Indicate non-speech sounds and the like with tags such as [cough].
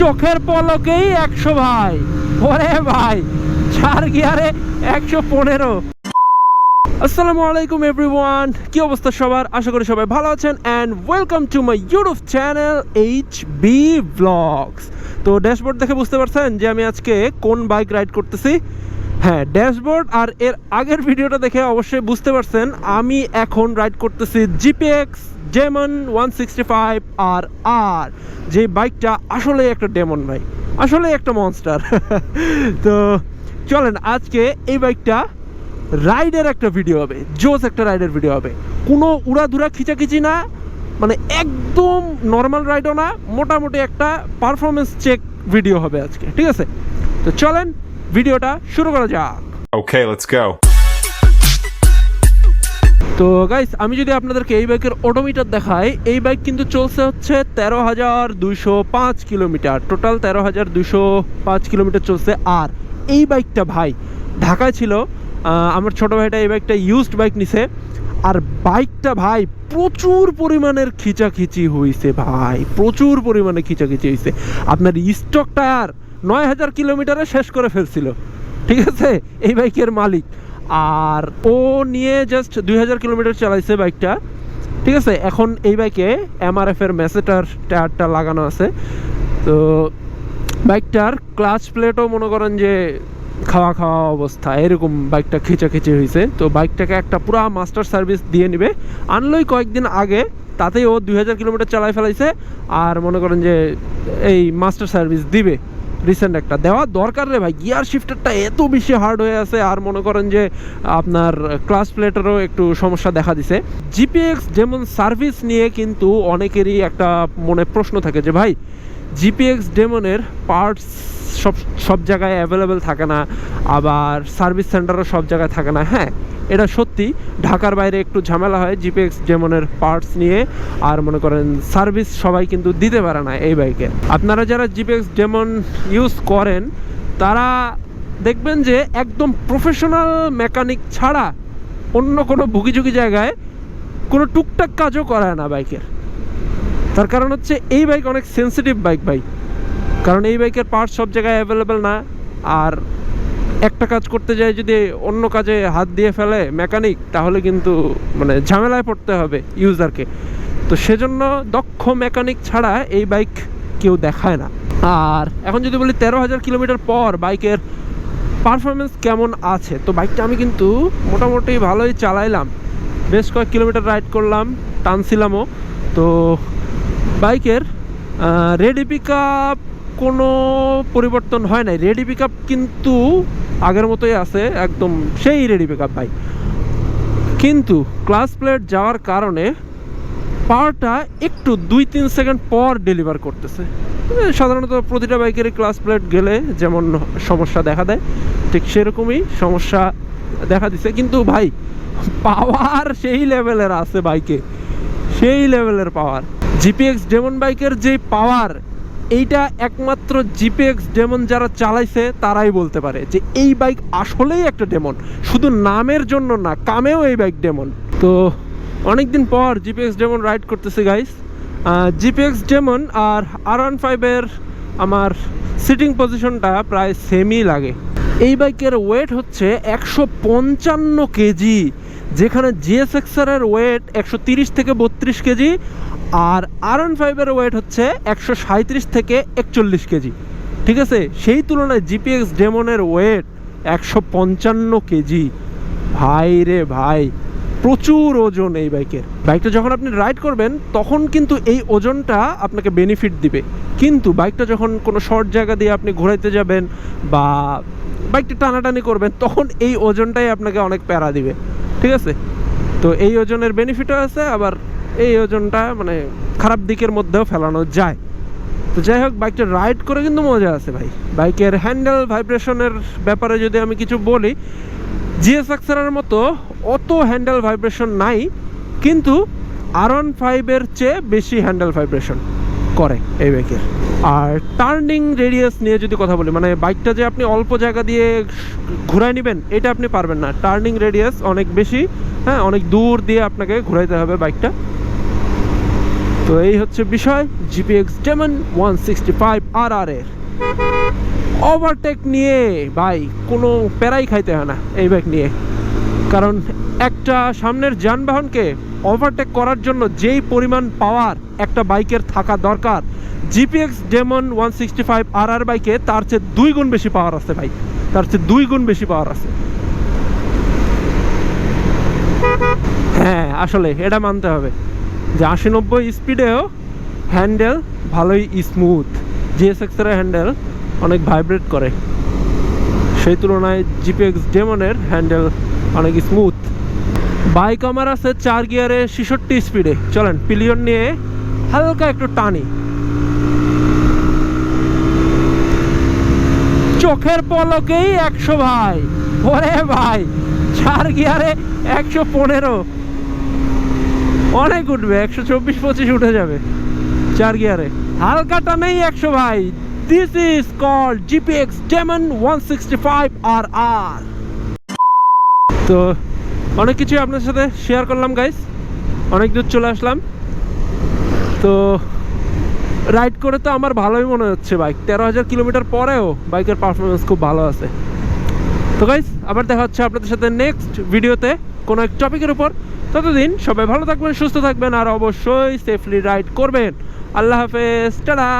চোখের পলকেই একশো ভাই। ওরে ভাই চার গিয়ারে একশো পনেরো। আসসালামু আলাইকুম এভরিওয়ান, কি অবস্থা সবার? আশা করি সবাই ভালো আছেন and welcome to my YouTube channel H B blogs তো ড্যাশবোর্ড দেখে বুঝতে পারছেন যে আমি আজকে কোন বাইক রাইড করতেছি? হ্যাঁ ড্যাশবোর্ড আর এর আগের ভিডিওটা দেখে অবশ্যই বুঝতে পারছেন, আমি এখন রাইড করতেছি GPX demon one sixty five আর আর যে বাইকটা আসলে একটা ডেমন ভাই আসলে একটা মনস্টার [laughs] তো চলেন, আজকে এই বাইকটা রাইডের একটা ভিডিও হবে জোস একটা রাইডের ভিডিও হবে। কোনো উড়াধুরা খিচাখিচি না মানে একদম নর্মাল রাইডও না মোটামুটি একটা পারফরমেন্স চেক ভিডিও হবে আজকে ঠিক আছে? তো চলেন ভিডিওটা শুরু করা যাক। Okay, let's go. তো গাইস আমি যদি আপনাদেরকে এই বাইকের অটোমিটার দেখাই এই বাইক কিন্তু চলছে হচ্ছে তেরো হাজার দুইশো পাঁচ কিলোমিটার। টোটাল তেরো হাজার দুইশো পাঁচ কিলোমিটার চলছে। আর এই বাইকটা ভাই ঢাকায় ছিল আমার ছোট ভাইটা এই বাইকটা ইউজড বাইক নিছে। আর বাইকটা ভাই প্রচুর পরিমাণের খিচাখিচি হয়েছে ভাই। প্রচুর পরিমাণে খিচাখিচি হয়েছে আপনার স্টক টায়ার নয় হাজার কিলোমিটারে শেষ করে ফেলছিল। ঠিক আছে? এই বাইকের মালিক। আর ও নিয়ে জাস্ট দুই হাজার কিলোমিটার চালাইছে বাইকটা ঠিক আছে? এখন এই বাইকে এমআরএফ এর ম্যাসেটার টায়ারটা লাগানো আছে। তো বাইকটার ক্লাচ প্লেটও মনে করেন যে খাওয়া খাওয়া অবস্থা, এরকম বাইকটা খিচাখিচি হয়েছে তো বাইকটাকে একটা পুরা মাস্টার সার্ভিস দিয়ে নিবে। আনলোই কয়েকদিন আগে, তাতেই ও দুই হাজার কিলোমিটার চালাই ফেলাইছে আর মনে করেন যে এই মাস্টার সার্ভিস দিবে রিসেন্ট একটা। দেওয়া দরকার রে ভাই গিয়ার শিফটারটা এত বেশি হার্ড হয়ে আছে আর মনে করেন যে আপনার ক্লাস প্লেটেরও একটু সমস্যা দেখা দিছে। জিপিএক্স যেমন সার্ভিস নিয়ে কিন্তু অনেকেরই একটা মনে প্রশ্ন থাকে যে, ভাই জিপিএক্স ডেমনের পার্টস সব সব জায়গায় অ্যাভেলেবেল থাকে না। আবার সার্ভিস সেন্টারও সব জায়গায় থাকে না। হ্যাঁ এটা সত্যি, ঢাকার বাইরে একটু ঝামেলা হয় জিপিএক্স ডেমনের পার্টস নিয়ে। আর মনে করেন সার্ভিস সবাই কিন্তু দিতে পারে না এই বাইকে আপনারা যারা জিপিএক্স ডেমন ইউজ করেন, তারা দেখবেন যে একদম প্রফেশনাল মেকানিক ছাড়া অন্য কোনো ভুগিঝুগি জায়গায় কোনো টুকটাক কাজও করায় না বাইকের তার কারণ হচ্ছে এই বাইক অনেক সেন্সিটিভ বাইক ভাই। কারণ এই বাইকের পার্টস সব জায়গায় অ্যাভেলেবেল না। আর একটা কাজ করতে যায় যদি অন্য কাজে হাত দিয়ে ফেলে মেকানিক তাহলে কিন্তু মানে ঝামেলায় পড়তে হবে ইউজারকে তো সেজন্য দক্ষ মেকানিক ছাড়া এই বাইক কেউ দেখায় না। আর এখন যদি বলি তেরো হাজার কিলোমিটার পর বাইকের পারফরমেন্স কেমন আছে? তো বাইকটা আমি কিন্তু মোটামুটি ভালোই চালাইলাম। বেশ কয়েক কিলোমিটার রাইড করলাম, টানছিলামও। তো বাইকের রেডি পিক কোনো পরিবর্তন হয় নাই। রেডি পিক কিন্তু আগের মতোই আছে, একদম সেই রেডি পিক আপ বাইক কিন্তু ক্লাস প্লেট যাওয়ার কারণে পাওয়ারটা একটু দুই তিন সেকেন্ড পর ডেলিভার করতেছে। সাধারণত প্রতিটা বাইকেরই ক্লাস প্লেট গেলে যেমন সমস্যা দেখা দেয়, ঠিক সেরকমই সমস্যা দেখা দিছে। কিন্তু ভাই, পাওয়ার সেই লেভেলের আছে বাইকে সেই লেভেলের পাওয়ার। জিপিএক্স ডেমন বাইকের যে পাওয়ার, এইটা একমাত্র জিপিএক্স ডেমন যারা চালাইছে, তারাই বলতে পারে যে এই বাইক আসলেই একটা ডেমন। শুধু নামের জন্য না, কামেও এই বাইক ডেমন। তো অনেকদিন পর জিপিএক্স ডেমন রাইড করতেছে guys GPX Demon R R one ফাইভের আমার সিটিং পজিশনটা প্রায় সেমই লাগে। এই বাইকের ওয়েট হচ্ছে একশো পঞ্চান্ন কেজি। যেখানে জিএসএক্সারের ওয়েট একশো তিরিশ থেকে বত্রিশ কেজি আর আর ওয়ান ফাইভের ওয়েট হচ্ছে একশো থেকে একচল্লিশ কেজি। ঠিক আছে? সেই তুলনায় জিপিএক্স ডেমনের ওয়েট একশো পঞ্চান্ন কেজি। ভাই রে ভাই, প্রচুর ওজন এই বাইকের বাইকটা যখন আপনি রাইড করবেন, তখন কিন্তু এই ওজনটা আপনাকে বেনিফিট দিবে। কিন্তু বাইকটা যখন কোনো শর্ট জায়গা দিয়ে আপনি ঘোরাইতে যাবেন বা বাইকটা টানাটানি করবেন, তখন এই ওজনটাই আপনাকে অনেক প্যারা দিবে। ঠিক আছে? তো এই ওজনের বেনিফিটও আছে, আবার এই ওজনটা মানে খারাপ দিকের মধ্যেও ফেলানো যায়। তো যাই হোক বাইকটা রাইড করে কিন্তু মজা আছে ভাই। বাইকের হ্যান্ডেল ভাইব্রেশনের ব্যাপারে যদি আমি কিছু বলি জিএস জিএসএক্সারের মতো অত হ্যান্ডেল ভাইব্রেশন নাই, কিন্তু আর ওয়ান ফাইভের চেয়ে বেশি হ্যান্ডেল ভাইব্রেশন করে এই বাইকের আর টার্নিং রেডিয়াস নিয়ে যদি কথা বলি মানে বাইকটা যে আপনি অল্প জায়গা দিয়ে ঘুরাই নেবেন, এটা আপনি পারবেন না। টার্নিং রেডিয়াস অনেক বেশি হ্যাঁ অনেক দূর দিয়ে আপনাকে ঘুরাইতে হবে বাইকটা। তো এই হচ্ছে বিষয় GPX Demon one sixty five R R এর। ওভারটেক নিয়ে ভাই, কোনো প্যারাই খাইতে হয় না এই বাইক নিয়ে। কারণ একটা সামনের যানবাহনকে ওভারটেক করার জন্য যেই পরিমাণ পাওয়ার একটা বাইকের থাকা দরকার GPX Demon one sixty five R R বাইকে তার চেয়ে দুই গুণ বেশি পাওয়ার আছে ভাই। তার চেয়ে দুই গুণ বেশি পাওয়ার আছে। হ্যাঁ আসলে এটা মানতে হবে যে আশি নব্বই স্পিডেও হ্যান্ডেল ভালোই স্মুথ জিএসএক্স এর হ্যান্ডেল অনেক ভাইব্রেট করে। সেই তুলনায় জিপিএক্স ডেমনের হ্যান্ডেল অনেক স্মুথ বাইক আমার আছে চার গিয়ারে ছেষট্টি স্পিডে। চলেন, পিলিয়ন নিয়ে হালকা একটু টানি। চোখের পলকেই একশো ভাই। ওরে ভাই, চার গিয়ারে একশো পনেরো। অনেক উঠবে, একশো চব্বিশ, পঁচিশ উঠে যাবে চার গিয়ারে। হালকা টানেই একশো ভাই। This is call GPX Demon one sixty five R R তো অনেক কিছুই আপনার সাথে শেয়ার করলাম গাইস অনেক দূর চলে আসলাম। তো রাইড করে তো আমার ভালোই মনে হচ্ছে বাইক তেরো হাজার কিলোমিটার পরেও বাইকের পারফরমেন্স খুব ভালো আছে। তো গাইস আবার দেখা হচ্ছে আপনাদের সাথে নেক্সট ভিডিওতে কোনো এক টপিকের উপর। ততদিন সবাই ভালো থাকবেন, সুস্থ থাকবেন, আর অবশ্যই সেফলি রাইড করবেন। আল্লাহ হাফেজ, টাটা!